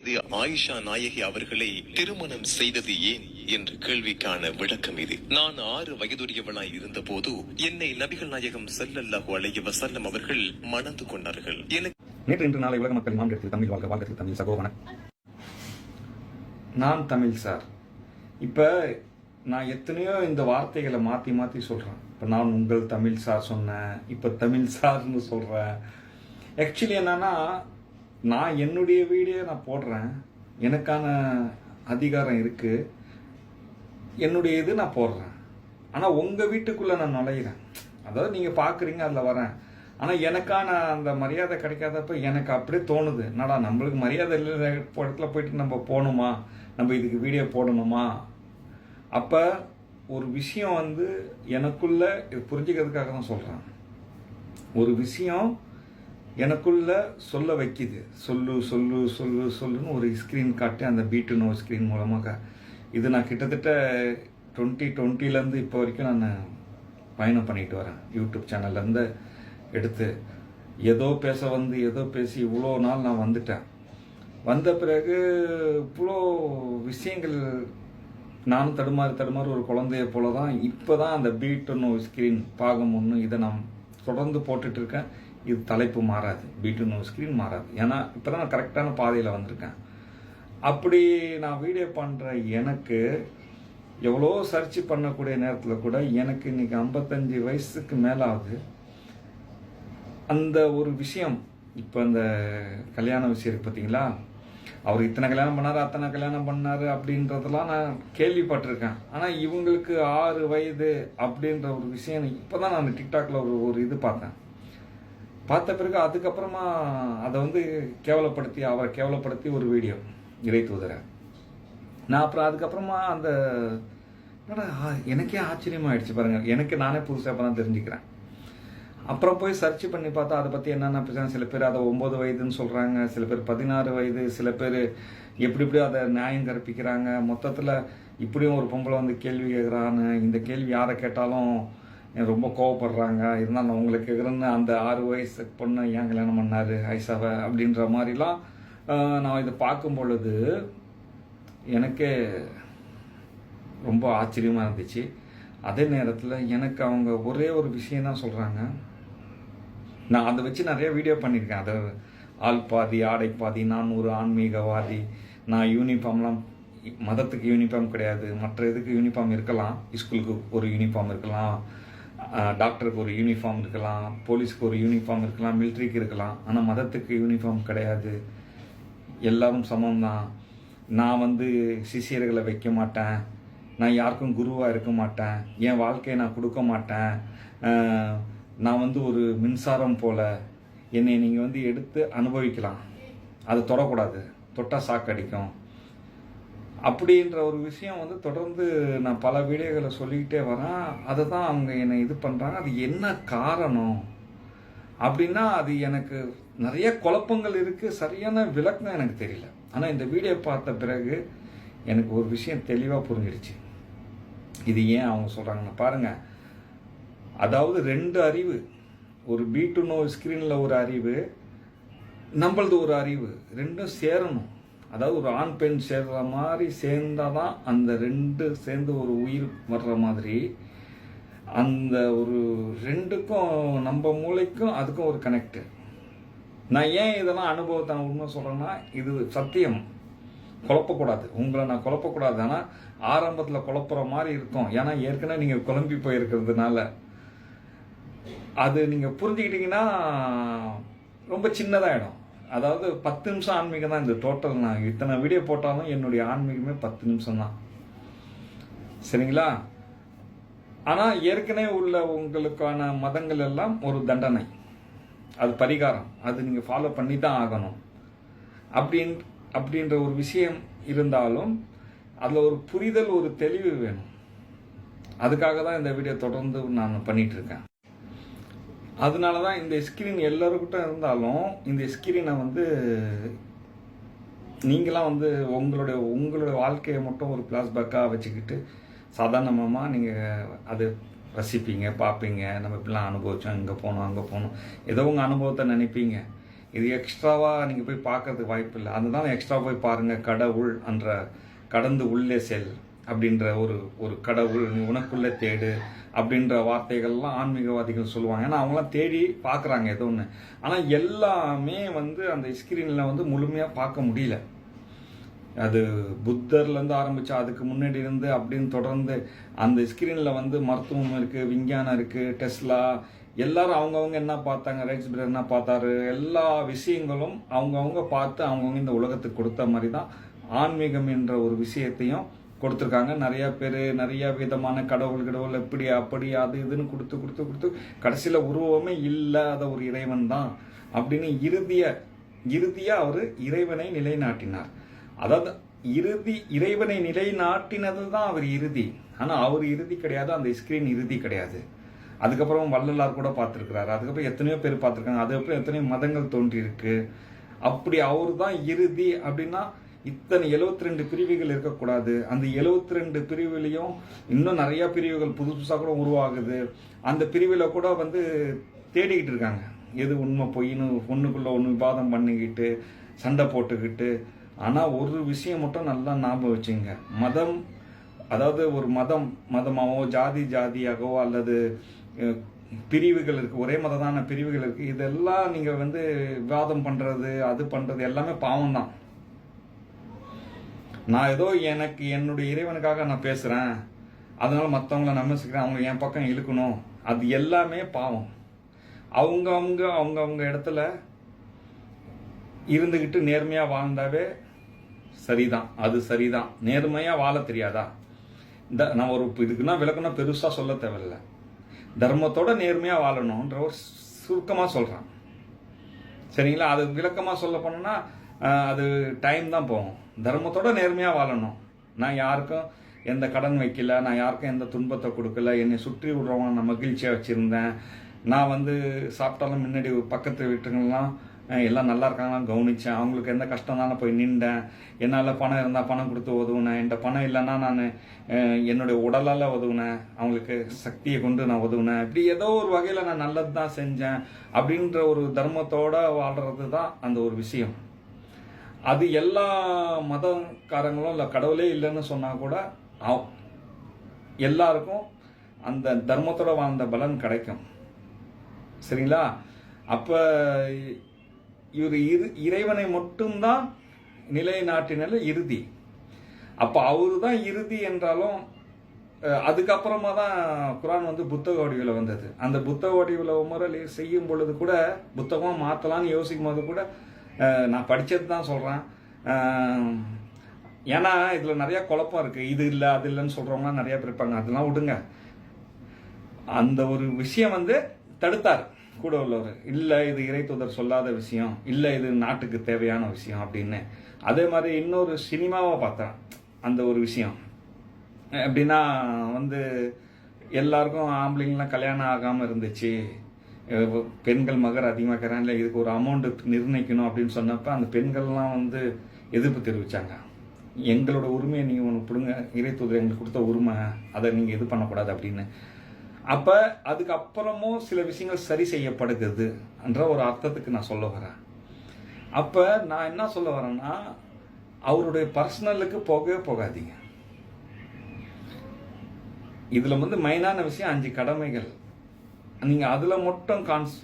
இது ஆயிஷா நாயகி அவர்களை திருமணம் செய்தது ஏன் என்ற கேள்விக்கான விளக்கம் இது. நான் ஆறு வயதுடையவனாய் இருந்த போது என்னை நபிகள் நாயகம் ஸல்லல்லாஹு அலைஹி வசல்லம் அவர்கள் மணந்து கொண்டார்கள். எனக்கு நேற்று இன்று நாளை உலக மக்கள் மாநிலத்தில் தமிழ் வாழ்க வாழ்க்கத்தில் தமிழ் சகோதரன். நான் தமிழ் சார். இப்போ நான் எத்தனையோ இந்த வார்த்தைகளை மாற்றி மாற்றி சொல்கிறேன் இப்போ நான் உங்கள் தமிழ் சார் சொன்னேன் இப்போ தமிழ் சார்னு சொல்கிறேன் ஆக்சுவலி என்னன்னா நான் என்னுடைய வீடியோ நான் போடுறேன். எனக்கான அதிகாரம் இருக்குது என்னுடைய இது நான் போடுறேன். ஆனால் உங்கள் வீட்டுக்குள்ளே நான் நுழையிறேன். அதாவது நீங்கள் பார்க்குறீங்க அதில் வரேன். ஆனால் எனக்கான அந்த மரியாதை கிடைக்காதப்ப எனக்கு அப்படியே தோணுது. என்னடா நம்மளுக்கு மரியாதை இல்லை இடத்துல போயிட்டு நம்ம போகணுமா? நம்ம இதுக்கு வீடியோ போடணுமா? அப்போ ஒரு விஷயம் வந்து எனக்குள்ளே இது புரிஞ்சுக்கிறதுக்காக தான் சொல்கிறேன் ஒரு விஷயம் எனக்குள்ள சொல்ல வைக்கிது. சொல்லு சொல்லு சொல்லு சொல்லுன்னு ஒரு ஸ்க்ரீன் காட்டி அந்த பீட்டு நோ ஸ்க்ரீன் மூலமாக. இது நான் கிட்டத்தட்ட டுவெண்ட்டி டுவெண்ட்டிலேருந்து இப்போ வரைக்கும் நான் பயணம் பண்ணிட்டு வரேன். யூடியூப் சேனல்லேருந்து எடுத்து ஏதோ பேச வந்து ஏதோ பேசி இவ்வளோ நாள் நான் வந்துட்டேன். வந்த பிறகு இவ்வளோ விஷயங்கள் நானும் தடுமாறி தடுமாறி ஒரு குழந்தைய போல தான் இப்போ தான் அந்த பீட்டுன்னு ஒரு ஸ்க்ரீன் பாகம் ஒன்று இதை நான் தொடர்ந்து போட்டுட்ருக்கேன் இது தலைப்பு மாறாது. பீட்டு நோ ஸ்க்ரீன் மாறாது. ஏன்னா இப்போ தான் நான் கரெக்டான பாதையில் வந்திருக்கேன். அப்படி நான் வீடியோ பண்ணுற எனக்கு எவ்வளோ சர்ச் பண்ணக்கூடிய நேரத்தில் கூட எனக்கு இன்னைக்கு ஐம்பத்தஞ்சு வயசுக்கு மேலே ஆகுது அந்த ஒரு விஷயம் இப்போ அந்த கல்யாண விஷயம் இருக்குது பார்த்தீங்களா அவர் இத்தனை கல்யாணம் பண்ணாரு அத்தனை கல்யாணம் பண்ணாரு அப்படின்றதெல்லாம் நான் கேள்விப்பட்டிருக்கேன். ஆனால் இவங்களுக்கு ஆறு வயது அப்படின்ற ஒரு விஷயம் இப்போ தான் நான் டிக்டாக்ல ஒரு ஒரு இது பார்த்தேன். பார்த்த பிறகு அதுக்கப்புறமா அதை வந்து கேவலப்படுத்தி அவரை கேவலப்படுத்தி ஒரு வீடியோ இறை தூதரை. நான் அப்புறம் அதுக்கப்புறமா அந்த என்னடா எனக்கே எனக்கே ஆச்சரியமாயிடுச்சு பாருங்கள் எனக்கு நானே புதுசாக இப்போ தான் தெரிஞ்சுக்கிறேன். அப்புறம் போய் சர்ச் பண்ணி பார்த்தா அதை பற்றி என்னென்ன பிரச்சனை சில பேர் அதை ஒம்பது வயதுன்னு சொல்கிறாங்க சில பேர் பதினாறு வயது சில பேர் எப்படி எப்படியோ அதை நியாயம் கற்பிக்கிறாங்க. மொத்தத்தில் இப்படியும் ஒரு பொம்பளை வந்து கேள்வி கேட்குறான்னு இந்த கேள்வி யாரை கேட்டாலும் ரொம்ப கோவப்படுறாங்க? இருந்தாலும் நான் உங்களுக்கு அந்த ஆறு வயசு பொண்ணு ஏன் கல்யாணம் பண்ணாரு ஐசாவை அப்படின்ற மாதிரிலாம் நான் இதை பார்க்கும் பொழுது எனக்கே ரொம்ப ஆச்சரியமாக இருந்துச்சு. அதே நேரத்தில் எனக்கு அவங்க ஒரே ஒரு விஷயம் தான் சொல்கிறாங்க நான் அதை வச்சு நிறைய வீடியோ பண்ணியிருக்கேன். அதை ஆள் பாதி ஆடை பாதி நான் ஒரு ஆன்மீகவாதி நான் யூனிஃபார்ம்லாம் மதத்துக்கு யூனிஃபார்ம் கிடையாது. மற்ற இதுக்கு யூனிஃபார்ம் இருக்கலாம்? ஸ்கூலுக்கு ஒரு யூனிஃபார்ம் இருக்கலாம். டாக்டருக்கு ஒரு யூனிஃபார்ம் இருக்கலாம் போலீஸ்க்கு ஒரு யூனிஃபார்ம் இருக்கலாம் மிலிட்ரிக்கு இருக்கலாம். ஆனால் மதத்துக்கு யூனிஃபார்ம் கிடையாது. எல்லாரும் சமம் தான் நான் வந்து சிஷியர்களை வைக்க மாட்டேன். நான் யாருக்கும் குருவாக இருக்க மாட்டேன். என் வாழ்க்கையை நான் கொடுக்க மாட்டேன். நான் வந்து ஒரு மின்சாரம் போல். என்னை நீங்கள் வந்து எடுத்து அனுபவிக்கலாம். அது தொடக்கூடாது. தொட்டால் சாக்கடிக்கும். அப்படின்ற ஒரு விஷயம் வந்து தொடர்ந்து நான் பல வீடியோகளை சொல்லிக்கிட்டே வரேன். அதை தான் அவங்க என்னை இது பண்ணுறாங்க அது என்ன காரணம்? அப்படின்னா அது எனக்கு நிறைய குழப்பங்கள் இருக்குது சரியான விளக்கம் எனக்கு தெரியல. ஆனால் இந்த வீடியோ பார்த்த பிறகு எனக்கு ஒரு விஷயம் தெளிவாக புரிஞ்சிடுச்சு. இது ஏன் அவங்க சொல்கிறாங்கன்னா பாருங்கள் அதாவது ரெண்டு அறிவு. ஒரு பீ டு நோ ஸ்க்ரீனில் ஒரு அறிவு நம்மளது ஒரு அறிவு. ரெண்டும் சேரணும். அதாவது ஒரு ஆண் பெண் சேர்ற மாதிரி சேர்ந்தாதான் தான் அந்த ரெண்டு சேர்ந்து ஒரு உயிர் வர்ற மாதிரி அந்த ஒரு ரெண்டுக்கும் நம்ம மூளைக்கும் அதுக்கும் ஒரு கனெக்டு நான் ஏன் இதெல்லாம் அனுபவத்தை நான் உண்மை சொல்கிறேன்னா இது சத்தியம். குழப்பக்கூடாது. உங்களை நான் குழப்பக்கூடாது. ஆனால் ஆரம்பத்தில் குழப்புற மாதிரி இருக்கும். ஏன்னா ஏற்கனவே நீங்கள் குழம்பி போயிருக்கிறதுனால. அது நீங்கள் புரிஞ்சுக்கிட்டீங்கன்னா ரொம்ப சின்னதாகிடும் அதாவது பத்து நிமிஷம் ஆன்மீகம் தான் இந்த டோட்டல் நான் இத்தனை வீடியோ போட்டாலும் என்னுடைய ஆன்மீகமே பத்து நிமிஷம் தான். சரிங்களா? ஆனால் ஏற்கனவே உள்ள உங்களுக்கான மதங்கள் எல்லாம் ஒரு தண்டனை. அது பரிகாரம். அது நீங்கள் ஃபாலோ பண்ணி தான் ஆகணும். அப்படின் அப்படின்ற ஒரு விஷயம் இருந்தாலும் அதில் ஒரு புரிதல் ஒரு தெளிவு வேணும். அதுக்காக தான் இந்த வீடியோ தொடர்ந்து நான் பண்ணிகிட்ருக்கேன் அதனால தான் இந்த ஸ்க்ரீன் எல்லாருக்கிட்ட இருந்தாலும் இந்த ஸ்க்ரீனை வந்து நீங்களாம் வந்து உங்களுடைய உங்களுடைய வாழ்க்கையை மட்டும் ஒரு ஃப்ளாஷ்பேக்காக வச்சுக்கிட்டு சாதாரணமாக நீங்கள் அது ரசிப்பீங்க பார்ப்பீங்க. நம்ம இப்படிலாம் அனுபவிச்சோம் இங்கே போனோம் அங்கே போனோம். ஏதோ உங்கள் அனுபவத்தை நினைப்பீங்க. இது எக்ஸ்ட்ராவாக நீங்கள் போய் பார்க்கறதுக்கு வாய்ப்பு இல்லை. அதுதான் எக்ஸ்ட்ரா போய் பாருங்கள் கடவுள் என்ற கடந்து உள்ளே செல். அப்படின்ற ஒரு ஒரு கடவுள் நீ உனக்குள்ளே தேடு அப்படின்ற வார்த்தைகள்லாம் ஆன்மீகவாதிகள் சொல்லுவாங்க. ஏன்னா அவங்களாம் தேடி பார்க்குறாங்க ஏதோ ஒன்று ஆனால் எல்லாமே வந்து அந்த ஸ்க்ரீனில் வந்து முழுமையாக பார்க்க முடியல. அது புத்தர்லேருந்து ஆரம்பித்தா அதுக்கு முன்னாடி இருந்து அப்படின்னு தொடர்ந்து அந்த ஸ்க்ரீனில் வந்து மருத்துவம் இருக்குது விஞ்ஞானம் இருக்குது டெஸ்லா எல்லாரும் அவங்கவுங்க என்ன பார்த்தாங்க ரைட்ஸ் பிரதர் என்ன பார்த்தாரு எல்லா விஷயங்களும் அவங்கவுங்க பார்த்து அவங்கவுங்க இந்த உலகத்துக்கு கொடுத்த மாதிரி தான் ஆன்மீகம் என்ற ஒரு விஷயத்தையும் கொடுத்துருக்காங்க. நிறைய பேர் நிறைய விதமான கடவுள் கடவுள் இப்படி அப்படி அது இதுன்னு கொடுத்து கொடுத்து கொடுத்து கடைசியில் உருவமே இல்லாத ஒரு இறைவன் தான் அப்படின்னு இறுதிய இறுதியாக அவர் இறைவனை நிலைநாட்டினார். அதாவது இறுதி இறைவனை நிலைநாட்டினது தான் அவர் இறுதி. ஆனால் அவர் இறுதி கிடையாது அந்த ஸ்க்ரீன் இறுதி கிடையாது. அதுக்கப்புறம் வள்ளலார் கூட பார்த்துருக்கிறாரு. அதுக்கப்புறம் எத்தனையோ பேர் பார்த்துருக்காங்க. அதுக்கப்புறம் எத்தனையோ மதங்கள் தோன்றியிருக்கு. அப்படி அவர் தான் இறுதி அப்படின்னா இத்தனை 72 ரெண்டு பிரிவுகள் இருக்கக்கூடாது. அந்த 72 ரெண்டு பிரிவுலையும் இன்னும் நிறைய பிரிவுகள் புதுசு புதுசாக கூட உருவாகுது. அந்த பிரிவில் கூட வந்து தேடிக்கிட்டு இருக்காங்க. எது உண்மை பொய்ன்னு ஒன்றுக்குள்ளே ஒன்று விவாதம் பண்ணிக்கிட்டு சண்டை போட்டுக்கிட்டு. ஆனால் ஒரு விஷயம் மட்டும் நல்லா ஞாபகம் வச்சுங்க. மதம் அதாவது ஒரு மதம் மதமாகவோ ஜாதி ஜாதியாகவோ அல்லது பிரிவுகள் இருக்குது ஒரே மததான பிரிவுகள் இருக்குது இதெல்லாம் நீங்கள் வந்து விவாதம் பண்ணுறது அது பண்ணுறது எல்லாமே பாவம் தான் நான் ஏதோ எனக்கு என்னுடைய இறைவனுக்காக நான் பேசுகிறேன் அதனால் மற்றவங்கள நம்பிச்சுக்கிறேன் அவங்க என் பக்கம் இழுக்கணும். அது எல்லாமே பாவம். அவங்க அவங்க அவங்க அவங்க இடத்துல இருந்துக்கிட்டு நேர்மையாக வாழ்ந்தாவே சரிதான். அது சரிதான். நேர்மையாக வாழ தெரியாதா? இந்த நான் ஒரு இதுக்குன்னா விளக்கம்னா பெருசாக சொல்ல தேவையில்ல. தர்மத்தோட நேர்மையாக வாழணுன்ற ஒரு சுருக்கமாக சொல்கிறான் சரிங்களா? அது விளக்கமாக சொல்ல போனோம்னா அது டைம் தான் போகும். தர்மத்தோட நேர்மையாக வாழணும். நான் யாருக்கும் எந்த கடன் வைக்கல நான் யாருக்கும் எந்த துன்பத்தை கொடுக்கல என்னை சுற்றி விடுறவங்க நான் மகிழ்ச்சியாக வச்சுருந்தேன். நான் வந்து சாப்பிட்டாலும் முன்னாடி பக்கத்து வீட்டுங்கள்லாம் எல்லாம் நல்லா இருக்காங்கன்னு கவனித்தேன் அவங்களுக்கு எந்த கஷ்டம் தானே போய் நின்றேன். என்னால் பணம் இருந்தால் பணம் கொடுத்து உதவுனேன். என்கிட்ட பணம் இல்லைன்னா நான் என்னுடைய உடலால் உதவுனேன். அவங்களுக்கு சக்தியை கொண்டு நான் உதவுனேன். இப்படி ஏதோ ஒரு வகையில் நான் நல்லது தான் செஞ்சேன். அப்படின்ற ஒரு தர்மத்தோட வாழ்கிறது தான் அந்த ஒரு விஷயம். அது எல்லா மதக்காரங்களும் இல்லை கடவுளே இல்லைன்னு சொன்னால் கூட எல்லாருக்கும் அந்த தர்மத்தோட வாழ்ந்த பலன் கிடைக்கும். சரிங்களா? அப்போ இவர் இரு இறைவனை மட்டும்தான் நிலைநாட்டினல இறுதி. அப்போ அவரு தான் இறுதி என்றாலும் அதுக்கப்புறமா தான் குரான் வந்து புத்தக வடிவில் வந்தது. அந்த புத்தக வடிவில் முறை செய்யும் பொழுது கூட புத்தகம் மாற்றலாம்னு யோசிக்கும் போது கூட நான் படித்தது தான் சொல்கிறேன் ஏன்னா இதில் நிறையா குழப்பம் இருக்குது இது இல்லை அது இல்லைன்னு சொல்கிறவங்களாம் நிறையா பேர் இருப்பாங்க. அதெல்லாம் விடுங்க. அந்த ஒரு விஷயம் வந்து தடுத்தார். கூட உள்ளவர். இல்லை இது இறை தூதர் சொல்லாத விஷயம். இல்லை இது நாட்டுக்கு தேவையான விஷயம் அப்படின்னு. அதே மாதிரி இன்னொரு சினிமாவை பார்த்தேன். அந்த ஒரு விஷயம். எப்படின்னா வந்து எல்லாருக்கும் ஆம்பளைங்களாம் கல்யாணம் ஆகாமல் இருந்துச்சு. பெண்கள் மகர் அதிகமாக இருக்கிறாங்க இல்லை இதுக்கு ஒரு அமௌண்ட்டு நிர்ணயிக்கணும் அப்படின்னு சொன்னப்ப அந்த பெண்கள்லாம் வந்து எதிர்ப்பு தெரிவித்தாங்க எங்களோட உரிமையை நீங்கள் ஒன்று பிடுங்க. இறை தூதர் எங்களுக்கு கொடுத்த உரிமை அதை நீங்கள் இது பண்ணக்கூடாது அப்படின்னு. அப்போ அதுக்கப்புறமும் சில விஷயங்கள் சரி செய்யப்படுகிறது என்ற ஒரு அர்த்தத்துக்கு நான் சொல்ல வரேன். அப்போ நான் என்ன சொல்ல வரேன்னா அவருடைய பர்சனலுக்கு போகவே போகாதீங்க. இதில் வந்து மெயினான விஷயம் அஞ்சு கடமைகள். நீங்கள் அதில் மட்டும் கான்ஸ்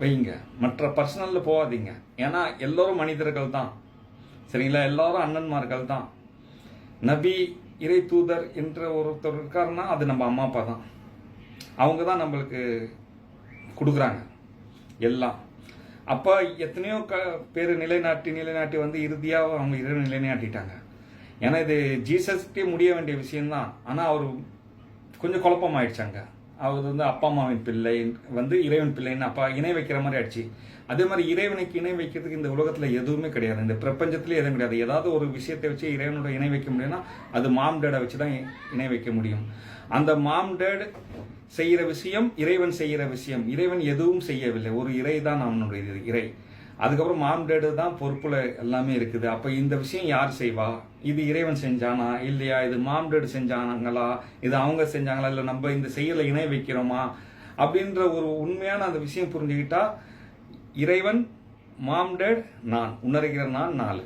வைங்க. மற்ற பர்சனலில் போகாதீங்க. ஏன்னா எல்லோரும் மனிதர்கள் தான். சரிங்களா? எல்லாரும் அண்ணன்மார்கள் தான். நபி இறை தூதர் என்ற ஒருத்தர் இருக்காருன்னா அது நம்ம அம்மா அப்பா தான். அவங்க தான் நம்மளுக்கு கொடுக்குறாங்க. எல்லாம். அப்போ எத்தனையோ க பேர் நிலைநாட்டி நிலைநாட்டி வந்து இறுதியாக அவங்க இறை நிலைநாட்டிட்டாங்க. ஏன்னா இது ஜீசஸ்க்கே முடிய வேண்டிய விஷயம்தான். ஆனால் அவர் கொஞ்சம் குழப்பமாயிடுச்சாங்க அவர் வந்து அப்பா அம்மாவின் பிள்ளை வந்து இறைவன் பிள்ளைன்னு அப்பா இணை வைக்கிற மாதிரி ஆயிடுச்சு. அதே மாதிரி இறைவனுக்கு இணை வைக்கிறதுக்கு இந்த உலகத்தில் எதுவுமே கிடையாது. இந்த பிரபஞ்சத்திலே எதுவும் கிடையாது. ஏதாவது ஒரு விஷயத்தை வச்சு இறைவனோட இணை வைக்க முடியும்னா அது மாம் டேடை வச்சு தான் இணை வைக்க முடியும். அந்த மாம் டேட் செய்கிற விஷயம் இறைவன் செய்கிற விஷயம். இறைவன் எதுவும் செய்யவில்லை. ஒரு இறை தான் அவனுடைய இறை. அதுக்கப்புறம் மாம் டேடு தான் பொறுப்பில் எல்லாமே இருக்குது. அப்போ இந்த விஷயம் யார் செய்வா? இது இறைவன் செஞ்சானா? இல்லையா? இது மாம் டேடு செஞ்சாங்களா இது அவங்க செஞ்சாங்களா? இல்லை நம்ம இந்த செயலை இணை வைக்கிறோமா? அப்படின்ற ஒரு உண்மையான அந்த விஷயம் புரிஞ்சுக்கிட்டா இறைவன் மாம் டேட் நான். உணர்கிற நான் நாலு.